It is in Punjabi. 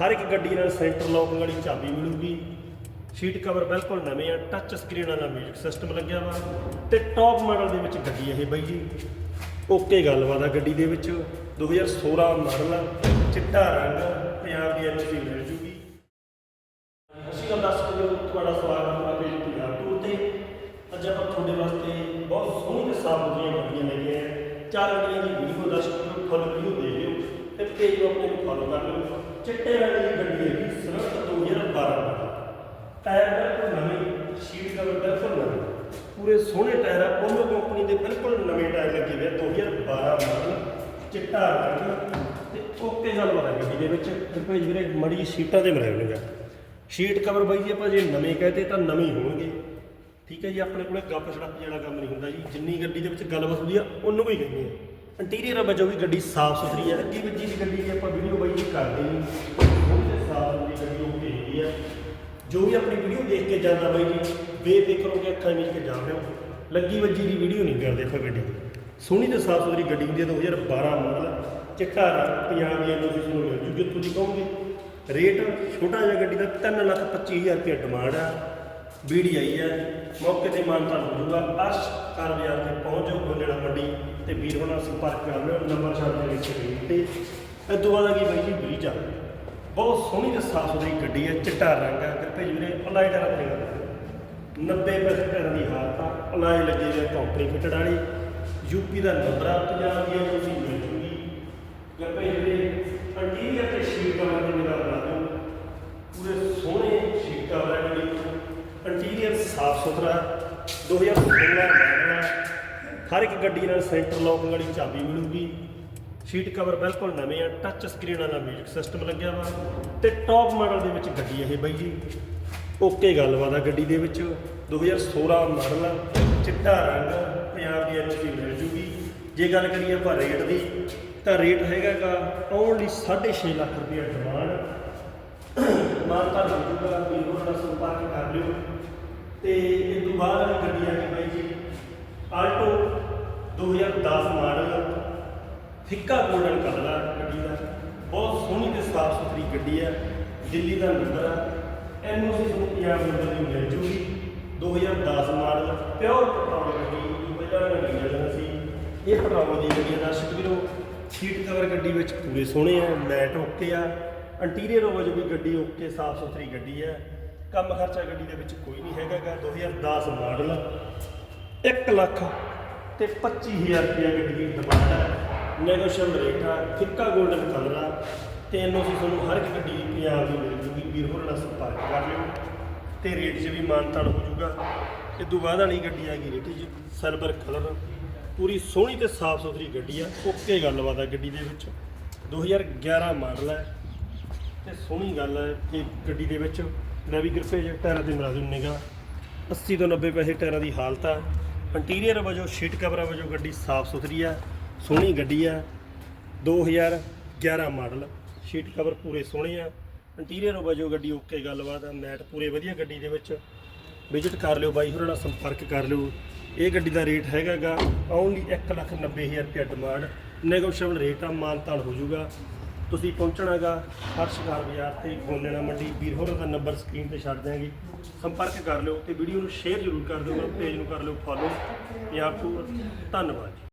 ਹਰ ਇੱਕ ਗੱਡੀ ਨਾਲ ਸੈਂਟਰ ਲੌਕ ਵਾਲੀ ਚਾਬੀ ਮਿਲੂਗੀ। ਸੀਟ ਕਵਰ ਬਿਲਕੁਲ ਨਵੇਂ ਆ ਟੱਚ ਸਕਰੀਨ ਵਾਲਾ ਮਿਊਜ਼ਿਕ ਸਿਸਟਮ ਲੱਗਿਆ ਵਾ ਤੇ ਟੌਪ ਮਾਡਲ ਦੇ ਵਿੱਚ ਗੱਡੀ ਇਹ ਬਾਈ ਜੀ। ਓਕੇ ਗੱਲਬਾਤ ਆ ਗੱਡੀ ਦੇ ਵਿੱਚ। 2016 ਮਾਡਲ ਆ, ਚਿੱਟਾ ਰੰਗ, ਪੰਜਾਬ ਦੀ ਐਨਓਸੀ ਮਿਲ ਜੂਗੀ। ਅਸੀਂ ਗੱਲ ਦੱਸ ਦਿਓ ਤੁਹਾਡਾ ਸਵਾਗਤ ਹੈ ਪੇਜ ਪੰਜਾਬ ਟੂਰ ਤੇ। ਅੱਜ ਆਪਾਂ ਤੁਹਾਡੇ ਵਾਸਤੇ ਬਹੁਤ ਸੋਹਣੀ ਤੇ ਸਾਫ਼ ਸੁਥਰੀਆਂ ਗੱਡੀਆਂ ਲੈ ਕੇ ਆਏ ਚਾਰ ਗੱਡੀਆਂ ਦੀ ਵੀਡੀਓ ਦੱਸ ਦਿਓ ਫੁੱਲ ਵੀਡੀਓ ਦੇ ਲਿਓ ਤੇ ਪੇਜ ਨੂੰ ਆਪਣੇ ਫੋਲੋ ਕਰ ਲਿਓ। ਚਿੱਟੇ ਰੰਗ ਦੀ ਗੱਡੀ ਹੈ ਜੀ ਸਵਿਫਟ 2012 ਮਾਡਲ ਟਾਇਰ ਬਿਲਕੁਲ ਨਵੇਂ ਸ਼ੀਟ ਕਵਰ ਬਿਲਕੁਲ ਨਵੇਂ। ਪੂਰੇ ਸੋਹਣੇ ਟਾਇਰ ਆ ਪੋਲੋ ਕੰਪਨੀ ਦੇ ਬਿਲਕੁਲ ਨਵੇਂ ਟਾਇਰ ਲੱਗੇ ਹੋਏ ਆ 2012 ਮਾਡਲ ਚਿੱਟਾ ਰੰਗ ਤੇ ਓਕੇ ਗੱਲ ਬਣਾ ਗੱਡੀ ਦੇ ਵਿੱਚ ਤੇ ਭਾਈ ਵੀਰੇ ਮੜੀ ਸ਼ੀਟਾਂ ਤੇ ਮਿਲਿਆ ਹੋਣਗੇ ਸ਼ੀਟ ਕਵਰ ਬਾਈ ਜੀ, ਆਪਾਂ ਜੇ ਨਵੇਂ ਕਹਤੇ ਤਾਂ ਨਵੇਂ ਹੋਣਗੇ। ਠੀਕ ਹੈ ਜੀ, ਆਪਣੇ ਕੋਲੇ ਗੱਪ ਛੜਪ ਜਿਹੜਾ ਕੰਮ ਨਹੀਂ ਹੁੰਦਾ ਜੀ। ਜਿੰਨੀ ਗੱਡੀ ਦੇ ਵਿੱਚ ਗੱਲਬਾਤ ਹੁੰਦੀ ਆ, ਉਹਨੂੰ ਵੀ ਕਹਿੰਦੇ ਆ। ਇੰਟੀਰੀਅਰ ਵਜੋਂ ਵੀ ਗੱਡੀ ਸਾਫ਼ ਸੁਥਰੀ ਹੈ ਅੱਗੇ ਵੱਜੀ ਦੀ ਗੱਡੀ ਦੀ ਆਪਾਂ ਵੀਡੀਓ ਕਰਦੇ ਨਹੀਂ ਉਹਦੇ ਸਾਫ਼ ਸੁਥਰੀ ਗੱਡੀ ਉਹ ਆ। ਜੋ ਵੀ ਆਪਣੀ ਵੀਡੀਓ ਦੇਖ ਕੇ ਜਾਂਦਾ ਬਾਈ ਜੀ, ਬੇਫਿਕਰ ਹੋ ਕੇ ਅੱਖਾਂ ਵਿੱਚ ਕੇ ਜਾ ਰਹੇ ਲੱਗੀ ਵੱਜੀ ਦੀ ਵੀਡੀਓ ਨਹੀਂ ਕਰਦੇ ਆਪਾਂ ਗੱਡੀ। ਸੋਹਣੀ ਤੇ ਸਾਫ਼ ਸੁਥਰੀ ਗੱਡੀ ਹੁੰਦੀ ਹੈ 2012 ਮਾਡਲ ਚਿੱਟਾ ਰੰਗ, ਪੰਜਾਬ ਦੀ ਐਨਓਸੀ ਨੂੰ ਮਿਲ ਜੂ ਜੇ ਤੁਸੀਂ ਕਹੋਗੇ। ਰੇਟ ਛੋਟਾ ਜਿਹਾ ਗੱਡੀ ਦਾ 325000 ਰੁਪਏ ਡਿਮਾਂਡ ਆ। ਵੀਡੀਆਈ ਹੈ ਮੌਕੇ ਤੇ ਮਾਨਤਾ ਹੋ ਜਾਊਗਾ ਅਰਸ਼ ਕਾਰ ਬਾਜ਼ਾਰ ਤੇ ਪਹੁੰਚ ਜਾਓ ਗੋਲੇੜਾ ਮੰਡੀ। ਤੇ ਵੀਰ ਹੋਣਾ ਨਾਲ ਸੰਪਰਕ ਕਰ ਲਿਓ, ਨੰਬਰ ਛੱਡ ਵਿੱਚ ਤੇ ਇਹ ਤੋਂ ਬਾਅਦ ਆ ਗਈ ਬਾਈ ਜੀ ਬ੍ਰਿਜ ਆ। ਬਹੁਤ ਸੋਹਣੀ ਤੇ ਸਾਫ਼ ਸੁਥਰੀ ਗੱਡੀ ਹੈ, ਚਿੱਟਾ ਰੰਗ ਹੈ। ਕਿਰਪੇ ਜੀ ਵੀਰੇ ਅਲਾਈ ਦਾ ਆਪਣੀ ਗੱਲ 90% ਦੀ ਹਾਲਤ ਆ। ਅਲਾਈ ਲੱਗੇ ਹੋਏ ਕੰਪਨੀ ਫਿਟਡ ਵਾਲੀ। ਯੂਪੀ ਦਾ ਨੰਬਰ ਆ ਪੰਜਾਬ ਦੀ ਤੁਸੀਂ ਮਿਲ ਜੂਗੀ। ਕਿਰਪੇ ਜੀ ਵੀਰੇ ਇੰਟੀਰੀਅਰ ਤੇ ਸ਼ੀਟ ਕਵਰ ਦੀ ਨਿਗਾਹ ਬਣਾ ਦਿਓ। ਪੂਰੇ ਸੋਹਣੇ ਸ਼ੀਟ ਕਵਰ ਹੈ ਇੰਟੀਰੀਅਰ ਸਾਫ਼ ਸੁਥਰਾ। 2016 ਮਾਡਲ ਹਰ ਇੱਕ ਗੱਡੀ ਨਾਲ ਸੈਂਟਰ ਲੌਕ ਵਾਲੀ ਚਾਬੀ ਮਿਲੂਗੀ। ਸ਼ੀਟ ਕਵਰ ਬਿਲਕੁਲ ਨਵੇਂ ਆ ਟੱਚ ਸਕਰੀਨ ਵਾਲਾ ਮਿਊਜ਼ਿਕ ਸਿਸਟਮ ਲੱਗਿਆ ਵਾ ਤੇ ਟੌਪ ਮਾਡਲ ਦੇ ਵਿੱਚ ਗੱਡੀ ਇਹ ਬਾਈ ਜੀ। ਓਕੇ ਗੱਲਬਾਤ ਆ ਗੱਡੀ ਦੇ ਵਿੱਚ। 2016 ਮਾਡਲ ਆ, ਚਿੱਟਾ ਰੰਗ, ਪੰਜਾਬ ਦੀ ਐਨਓਸੀ ਮਿਲ ਜੂਗੀ। ਜੇ ਗੱਲ ਕਰੀਏ ਆਪਾਂ ਰੇਟ ਦੀ, ਤਾਂ ਰੇਟ ਹੈਗਾਗਾ ਓਨਲੀ 6.5 ਲੱਖ ਰੁਪਏ ਡਿਮਾਂਡ ਮਾਨਤਾ ਹੋ ਜੂਗਾ ਵੀ ਉਹਨਾਂ ਨਾਲ ਸੰਪਰਕ ਕਰ ਲਿਓ। ਤੇ ਇਹ ਤੋਂ ਬਾਅਦ ਗੱਡੀ ਆ ਗਈ ਬਾਈ ਜੀ ਆਲਟੋ 2010 ਮਾਡਲ ਫਿੱਕਾ ਗੋਲਡਨ ਕਲਰ ਆ ਗੱਡੀ ਦਾ। ਬਹੁਤ ਸੋਹਣੀ ਤੇ ਸਾਫ਼ ਸੁਥਰੀ ਗੱਡੀ ਹੈ। ਦਿੱਲੀ ਦਾ ਨੰਬਰ ਆ। ਐਨਓਸੀ ਤੁਹਾਨੂੰ ਪੰਜਾਬ ਨੰਬਰ ਦੀ ਮਿਲ ਜੂਗੀ। 2010 ਮਾਡਲ ਪਿਓਰ ਪੈਟਰੋਲ ਗੱਡੀ ਪਹਿਲਾਂ ਗੱਡੀ ਮਿਲਣਾ ਸੀ। ਇਹ ਪੈਟਰੋਲ ਦੀ ਗੱਡੀ ਦਾ ਦਰਸ਼ਕ ਸੀਟ ਕਵਰ ਗੱਡੀ ਵਿੱਚ ਪੂਰੇ ਸੋਹਣੇ ਆ ਮੈਟ ਓਕੇ ਆ। ਇੰਟੀਰੀਅਰ ਵਜੋਂ ਵੀ ਗੱਡੀ ਓਕੇ ਸਾਫ਼ ਸੁਥਰੀ ਗੱਡੀ ਹੈ। ਕੰਮ ਖਰਚਾ ਗੱਡੀ ਦੇ ਵਿੱਚ ਕੋਈ ਨਹੀਂ ਹੈਗਾਗਾ 2010 ਮਾਡਲ 1 ਲੱਖ ਤੇ 25000 ਰੁਪਏ ਗੱਡੀ ਦੀ ਡਿਮਾਂਡ ਹੈ ਨੈਗੋਸ਼ੀਏਬਲ ਰੇਟ ਆ ਫਿੱਕਾ 골ਡਨ ਕਲਰ ਆ ਤੇ ਐਨਓਸੀ ਤੁਹਾਨੂੰ ਹਰ ਇੱਕ ਗੱਡੀ ਪੰਜਾਬ ਦੀ ਮਿਲ ਜੂਗੀ। ਵੀਰ ਹੋਰਾਂ ਨਾਲ ਸੰਪਰਕ ਕਰ ਲਿਓ ਤੇ ਰੇਟ 'ਚ ਵੀ ਮਾਨਤਾਨ ਹੋ ਜਾਊਗਾ ਇਹ ਤੋਂ ਬਾਅਦ ਵਾਲੀ ਗੱਡੀ ਆ ਗਈ ਰੇਟ 'ਚ ਸਿਲਵਰ ਕਲਰ ਪੂਰੀ ਸੋਹਣੀ ਤੇ ਸਾਫ਼ ਸੁਥਰੀ ਗੱਡੀ ਆ। ਓਕੇ ਗੱਲਬਾਤ ਆ ਗੱਡੀ ਦੇ ਵਿੱਚ। 2011 ਮਾਡਲ ਹੈ ਤੇ ਸੋਹਣੀ ਗੱਲ ਹੈ ਕਿ ਗੱਡੀ ਦੇ ਵਿੱਚ ਨਵੀਂ ਕਿਰਪੇ ਜੇ ਟਾਇਰਾਂ ਤੇ ਮਰਾ ਨਿਗਾ 80 ਤੋਂ 90 ਪੈਸੇ ਟਾਇਰਾਂ ਦੀ ਹਾਲਤ ਆ। ਇੰਟੀਰੀਅਰ ਵਜੋਂ ਸ਼ੀਟ ਕਵਰਾਂ ਵਜੋਂ ਗੱਡੀ ਸਾਫ਼ ਸੁਥਰੀ ਆ। ਸੋਹਣੀ ਗੱਡੀ ਆ 2011 ਮਾਡਲ, ਸ਼ੀਟ ਕਵਰ ਪੂਰੇ ਸੋਹਣੇ ਆ ਇੰਟੀਰੀਅਰ ਵਜੋਂ ਗੱਡੀ ਓਕੇ ਗੱਲਬਾਤ ਆ ਮੈਟ ਪੂਰੇ ਵਧੀਆ ਗੱਡੀ ਦੇ ਵਿੱਚ। ਵਿਜ਼ਿਟ ਕਰ ਲਿਓ ਬਾਈ ਹੋਰਾਂ ਨਾਲ ਸੰਪਰਕ ਕਰ ਲਿਓ। ਇਹ ਗੱਡੀ ਦਾ ਰੇਟ ਹੈਗਾਗਾ ਓਨਲੀ 190000 ਰੁਪਏ ਡਿਮਾਂਡ ਨੈਗੋਸ਼ੀਏਬਲ ਰੇਟ ਆ ਮਾਨਤਾਨ ਹੋ ਜਾਊਗਾ। ਤੁਸੀਂ ਪਹੁੰਚਣਾਗਾ ਹਰਸ਼ਕਾਰ ਬਾਜ਼ਾਰ ਤੇ ਗੋਲੇਣਾ ਮੰਡੀ, ਵੀਰ ਹੋਰਾਂ ਦਾ ਨੰਬਰ ਸਕਰੀਨ ਤੇ ਛੱਡ ਦਿਆਂਗੇ। ਸੰਪਰਕ ਕਰ ਲਿਓ ਤੇ ਵੀਡੀਓ ਨੂੰ ਸ਼ੇਅਰ ਜ਼ਰੂਰ ਕਰ ਦਿਓ, ਪੇਜ ਨੂੰ ਕਰ ਲਿਓ ਫੋਲੋ ਪੰਜਾਬ ਟੂਰ ਧੰਨਵਾਦ ਜੀ।